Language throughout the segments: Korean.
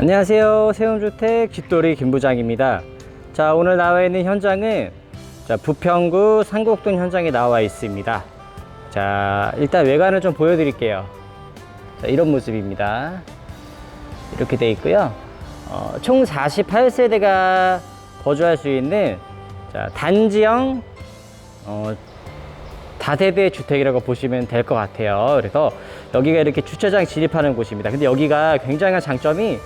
안녕하세요. 세운주택 집돌이 김부장입니다. 자, 오늘 나와 있는 현장은 자, 부평구 상곡동 현장에 나와 있습니다. 자, 일단 외관을 좀 보여드릴게요. 자, 이런 모습입니다. 이렇게 돼 있고요. 어, 총 48세대가 거주할 수 있는 자, 단지형 어, 다세대 주택이라고 보시면 될 것 같아요. 그래서 여기가 이렇게 주차장 진입하는 곳입니다. 근데 여기가 굉장한 장점이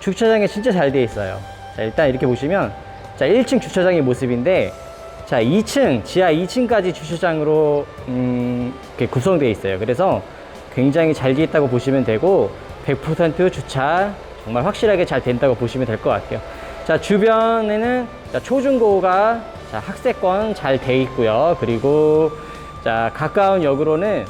주차장이 진짜 잘돼 있어요. 자, 일단 이렇게 보시면 자, 1층 주차장의 모습인데 자, 2층, 지하 2층까지 주차장으로 음, 이렇게 구성되어 있어요. 그래서 굉장히 잘돼 있다고 보시면 되고 100% 주차 정말 확실하게 잘 된다고 보시면 될 것 같아요. 자, 주변에는 자, 초중고가 자, 학세권 잘 돼 있고요. 그리고 자, 가까운 역으로는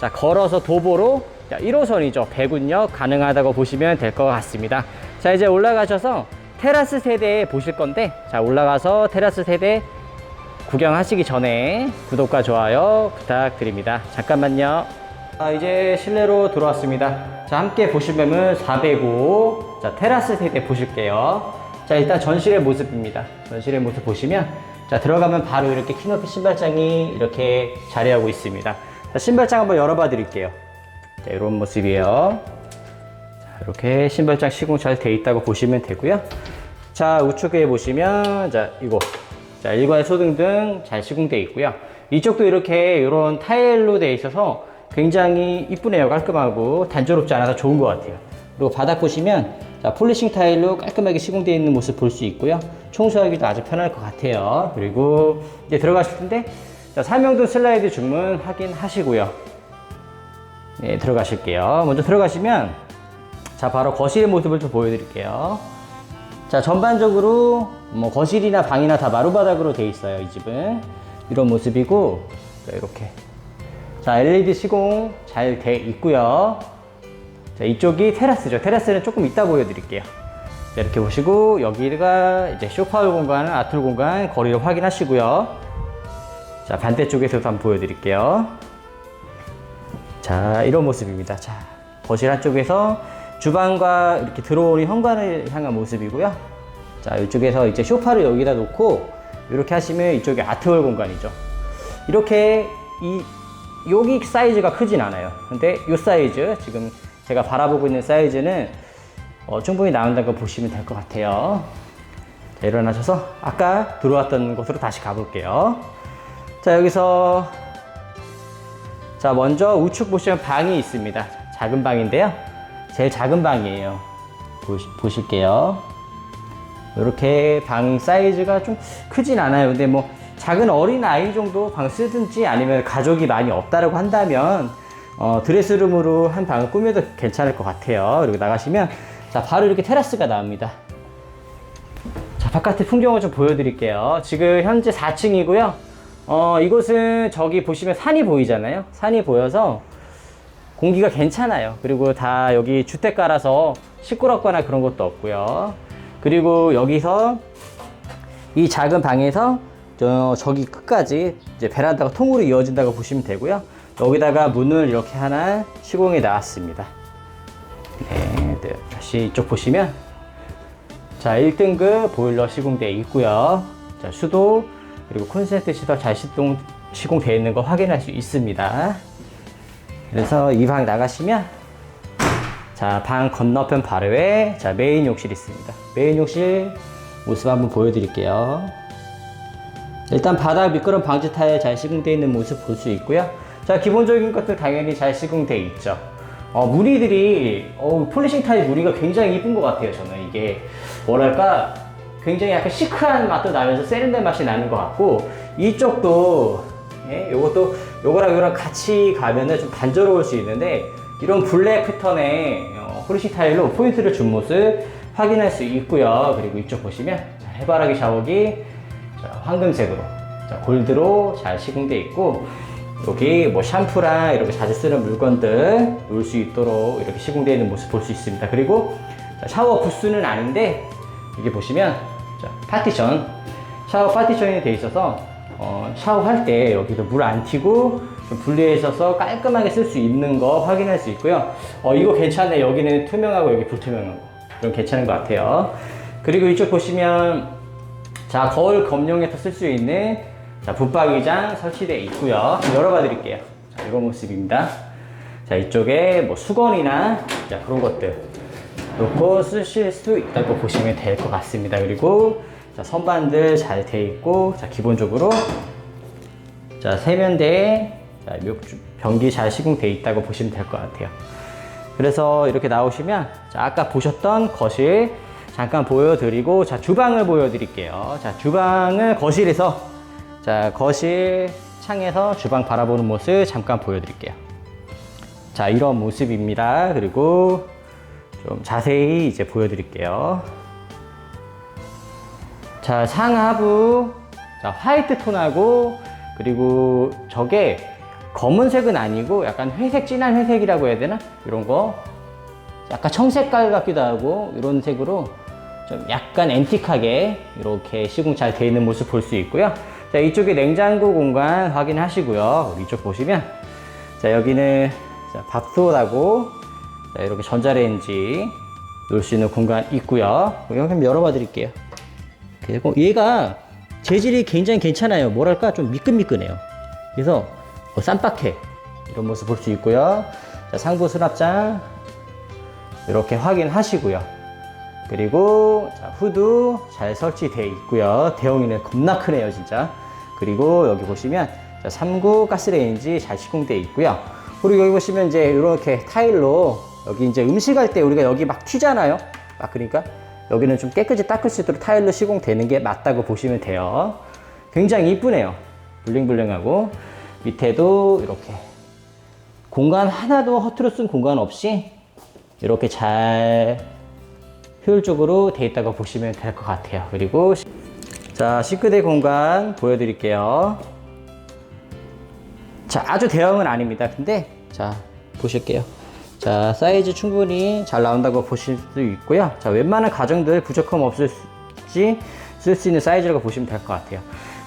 자, 걸어서 도보로 자, 1호선이죠. 배군역 가능하다고 보시면 될 것 같습니다. 자, 이제 올라가셔서 테라스 세대 보실 건데, 자, 올라가서 테라스 세대 구경하시기 전에 구독과 좋아요 부탁드립니다. 잠깐만요. 자, 이제 실내로 들어왔습니다. 자, 함께 매물 405. 자, 테라스 세대 보실게요. 자, 일단 전실의 모습입니다. 전실의 모습 보시면, 자, 들어가면 바로 이렇게 키높이 신발장이 이렇게 자리하고 있습니다. 자, 신발장 한번 열어봐 드릴게요. 자, 이런 모습이에요. 자, 이렇게 신발장 시공 잘 돼 있다고 보시면 되고요. 자, 우측에 보시면, 자, 이거. 자, 일괄 소등등 잘 시공되어 있고요. 이쪽도 이렇게 이런 타일로 되어 있어서 굉장히 이쁘네요. 깔끔하고 단조롭지 않아서 좋은 것 같아요. 그리고 바닥 보시면 자, 폴리싱 타일로 깔끔하게 시공되어 있는 모습 볼 수 있고요. 청소하기도 아주 편할 것 같아요. 그리고 이제 들어가실 텐데 자, 삼명등 슬라이드 중문 확인하시고요. 네, 들어가실게요. 먼저 들어가시면 자, 바로 거실의 모습을 좀 보여드릴게요. 자, 전반적으로 뭐 거실이나 방이나 다 마루바닥으로 돼 있어요. 이 집은 이런 모습이고 자, 이렇게 자, LED 시공 잘 돼 있고요. 자, 이쪽이 테라스죠. 테라스는 조금 이따 보여드릴게요. 자, 이렇게 보시고 여기가 이제 쇼파울 공간, 아툴 공간 거리를 확인하시고요. 자, 반대쪽에서도 한번 보여드릴게요. 자, 이런 모습입니다. 자, 거실 한쪽에서 주방과 이렇게 들어오는 현관을 향한 모습이고요. 자, 이쪽에서 이제 쇼파를 여기다 놓고 이렇게 하시면 이쪽이 아트홀 공간이죠. 이렇게 이 여기 사이즈가 크진 않아요. 근데 이 사이즈 지금 제가 바라보고 있는 사이즈는 어, 충분히 나온다는 거 보시면 될 것 같아요. 자, 일어나셔서 아까 들어왔던 곳으로 다시 가볼게요. 자, 여기서 자, 먼저 우측 보시면 방이 있습니다. 작은 방인데요. 제일 작은 방이에요. 보시, 보실게요. 이렇게 방 사이즈가 좀 크진 않아요. 근데 뭐 작은 어린 아이 정도 방 쓰든지 아니면 가족이 많이 없다라고 한다면 어, 드레스룸으로 한 방을 꾸며도 괜찮을 것 같아요. 그리고 나가시면 자 바로 이렇게 테라스가 나옵니다. 자 바깥의 풍경을 좀 보여드릴게요. 지금 현재 4층이고요. 어, 이곳은 저기 보시면 산이 보이잖아요. 산이 보여서 공기가 괜찮아요. 그리고 다 여기 주택가라서 시끄럽거나 그런 것도 없고요. 그리고 여기서 이 작은 방에서 저, 저기 끝까지 이제 베란다가 통으로 이어진다고 보시면 되고요. 여기다가 문을 이렇게 하나 시공해 놨습니다. 네, 네, 다시 이쪽 보시면 자 1등급 보일러 시공되어 있고요. 자 수도 그리고 콘센트 시설 잘 시동 시공되어 있는 거 확인할 수 있습니다. 그래서 이 방 나가시면 자 방 건너편 바로에 자 메인 욕실 있습니다. 메인 욕실 모습 한번 보여드릴게요. 일단 바닥 미끄럼 방지 타일 잘 시공되어 있는 모습 볼 수 있고요. 자 기본적인 것들 당연히 잘 시공되어 있죠. 어, 무늬들이 어, 폴리싱 타일 무늬가 굉장히 이쁜 것 같아요. 저는 이게 뭐랄까 굉장히 약간 시크한 맛도 나면서 세련된 맛이 나는 것 같고 이쪽도 예, 요것도 요거랑 요거랑 같이 가면은 좀 단조로울 수 있는데 이런 블랙 패턴의 어, 폴리싱 타일로 포인트를 준 모습 확인할 수 있고요. 그리고 이쪽 보시면 자, 해바라기 샤워기 자, 황금색으로 자, 골드로 잘 시공되어 있고 여기 뭐 샴푸랑 이렇게 자주 쓰는 물건들 놓을 수 있도록 이렇게 시공되어 있는 모습 볼 수 있습니다. 그리고 자, 샤워 부스는 아닌데 이게 보시면 자, 파티션 샤워 파티션이 되어 있어서 어, 샤워할 때 여기도 물 안 튀고 좀 분리해 있어서 깔끔하게 쓸 수 있는 거 확인할 수 있고요. 어, 이거 괜찮네. 여기는 투명하고 여기 불투명한 거. 좀 괜찮은 것 같아요. 그리고 이쪽 보시면 자 거울 검용에서 쓸 수 있는 자 붙박이장 설치되어 있고요. 좀 열어봐 드릴게요. 자 이런 모습입니다. 자 이쪽에 뭐 수건이나 자 그런 것들 놓고 쓰실 수 있다고 보시면 될 것 같습니다. 그리고 자 선반들 잘 돼 있고 자 기본적으로 자 세면대에 자, 묘- 변기 잘 시공돼 있다고 보시면 될 것 같아요. 그래서 이렇게 나오시면 자, 아까 보셨던 거실 잠깐 보여드리고 자 주방을 보여드릴게요. 자 주방을 거실에서 자 거실 창에서 주방 바라보는 모습 잠깐 보여드릴게요. 자 이런 모습입니다. 그리고 좀 자세히 이제 보여드릴게요. 자 상하부. 자 화이트 톤하고 그리고 저게 검은색은 아니고 약간 회색 진한 회색이라고 해야 되나? 이런 거. 약간 청색깔 같기도 하고 이런 색으로 좀 약간 앤틱하게 이렇게 시공 잘 되어 있는 모습 볼 수 있고요. 자 이쪽에 냉장고 공간 확인하시고요. 이쪽 보시면. 자 여기는 자, 밥솥하고 자, 이렇게 전자레인지 놓을 수 있는 공간 있고요. 여기 한번 열어봐 드릴게요 그리고 얘가 재질이 굉장히 괜찮아요. 뭐랄까 좀 미끈미끈해요. 그래서 뭐 쌈박해 이런 모습 볼 수 있고요. 자, 상부 수납장 이렇게 확인하시고요. 그리고 자, 후드 잘 설치되어 있고요. 대용이는 겁나 크네요, 진짜. 그리고 여기 보시면 자, 3구 가스레인지 잘 시공되어 있고요. 그리고 여기 보시면 이제 이렇게 타일로 여기 이제 음식할 때 우리가 여기 막 튀잖아요. 아 그러니까 여기는 좀 깨끗이 닦을 수 있도록 타일로 시공되는 게 맞다고 보시면 돼요. 굉장히 이쁘네요. 블링블링하고 밑에도 이렇게 공간 하나도 허투루 쓴 공간 없이 이렇게 잘 효율적으로 돼 있다고 보시면 될 것 같아요. 그리고 시- 자 싱크대 공간 보여드릴게요. 자 아주 대형은 아닙니다. 근데 자 보실게요. 자 사이즈 충분히 잘 나온다고 보실 수 있고요. 자 웬만한 가정들 부족함 없을지 쓸 수 있는 사이즈라고 보시면 될 것 같아요.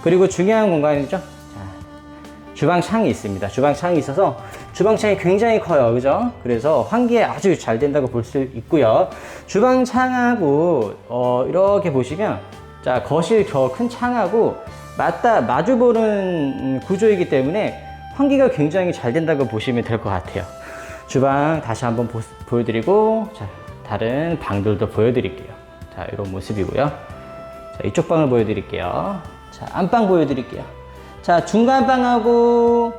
그리고 중요한 공간이죠. 자, 주방 창이 있습니다. 주방 창이 있어서 주방 창이 굉장히 커요. 그죠? 그래서 환기에 아주 잘 된다고 볼 수 있고요. 주방 창하고 어, 이렇게 보시면 자, 거실 저 큰 창하고 맞다 마주 보는 음, 구조이기 때문에 환기가 굉장히 잘 된다고 보시면 될 것 같아요. 주방 다시 한번 보, 보여드리고 자, 다른 방들도 보여드릴게요. 자, 이런 모습이고요. 자, 이쪽 방을 보여드릴게요. 자, 안방 보여드릴게요. 자, 중간 방하고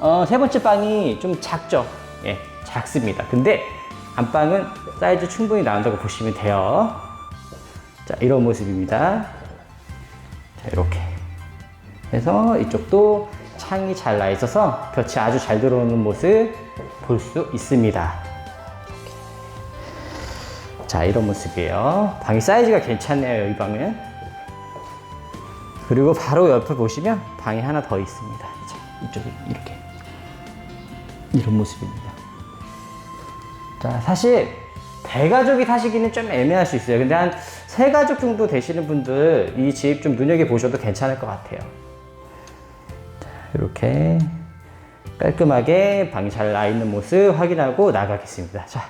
어, 세 번째 방이 좀 작죠? 예, 작습니다. 근데 안방은 사이즈 충분히 나온다고 보시면 돼요. 자, 이런 모습입니다. 자, 이렇게. 해서 이쪽도 창이 잘 나 있어서 볕이 아주 잘 들어오는 모습 볼 수 있습니다. 자, 이런 모습이에요. 방이 사이즈가 괜찮네요, 이 방은. 그리고 바로 옆에 보시면 방이 하나 더 있습니다. 자, 이쪽에 이렇게. 이런 모습입니다. 자, 사실 대가족이 사시기는 좀 애매할 수 있어요. 근데 한 세 가족 정도 되시는 분들 이 집 좀 눈여겨 보셔도 괜찮을 것 같아요. 자, 이렇게 깔끔하게 방이 잘 나 있는 모습 확인하고 나가겠습니다. 자,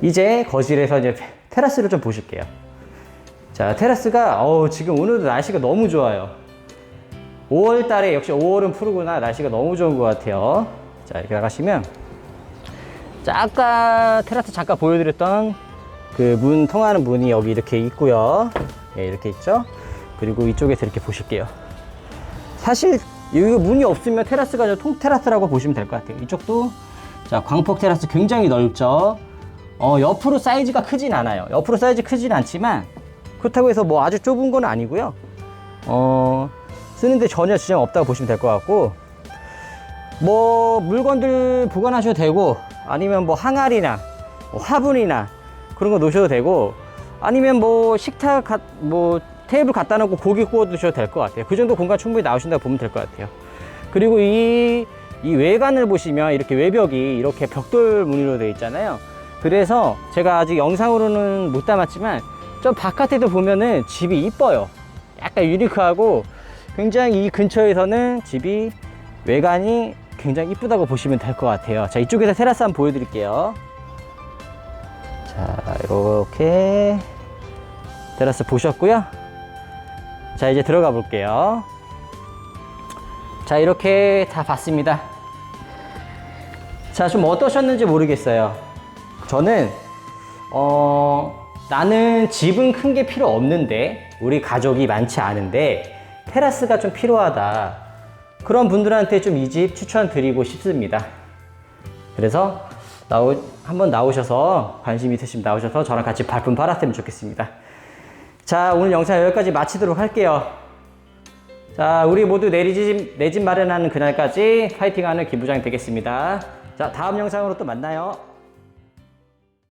이제 거실에서 이제 테라스를 좀 보실게요. 자, 테라스가 어우, 지금 오늘도 날씨가 너무 좋아요. 5월 달에 역시 5월은 푸르구나. 날씨가 너무 좋은 것 같아요. 자, 이렇게 나가시면 자, 아까 테라스 잠깐 보여드렸던 그 문 통하는 문이 여기 이렇게 있고요. 예, 이렇게 있죠. 그리고 이쪽에서 이렇게 보실게요. 사실 여기 문이 없으면 테라스가 아니라 통 테라스라고 보시면 될 것 같아요. 이쪽도 자 광폭 테라스 굉장히 넓죠. 어 옆으로 사이즈가 크진 않아요. 옆으로 사이즈 크진 않지만 그렇다고 해서 뭐 아주 좁은 건 아니고요. 어 쓰는데 전혀 지장 없다고 보시면 될 것 같고 뭐 물건들 보관하셔도 되고 아니면 뭐 항아리나 뭐 화분이나 그런 거 놓으셔도 되고 아니면 뭐 식탁 가, 뭐 테이블 갖다 놓고 고기 구워 드셔도 될 것 같아요. 그 정도 공간 충분히 나오신다고 보면 될 것 같아요. 그리고 이, 이 외관을 보시면 이렇게 외벽이 이렇게 벽돌 무늬로 되어 있잖아요. 그래서 제가 아직 영상으로는 못 담았지만 저 바깥에도 보면은 집이 이뻐요. 약간 유니크하고 굉장히 이 근처에서는 집이 외관이 굉장히 이쁘다고 보시면 될 것 같아요. 자, 이쪽에서 테라스 한번 보여드릴게요. 자, 이렇게 테라스 보셨고요. 자, 이제 들어가 볼게요. 자, 이렇게 다 봤습니다. 자, 좀 어떠셨는지 모르겠어요. 저는, 어, 나는 집은 큰 게 필요 없는데, 우리 가족이 많지 않은데, 테라스가 좀 필요하다. 그런 분들한테 좀 이 집 추천드리고 싶습니다. 그래서 나오, 한번 나오셔서 관심 있으시면 나오셔서 저랑 같이 발품 팔았으면 좋겠습니다. 자, 오늘 영상 여기까지 마치도록 할게요. 자, 우리 모두 내 집, 내 집 마련하는 그날까지 파이팅하는 김부장 되겠습니다. 자, 다음 영상으로 또 만나요.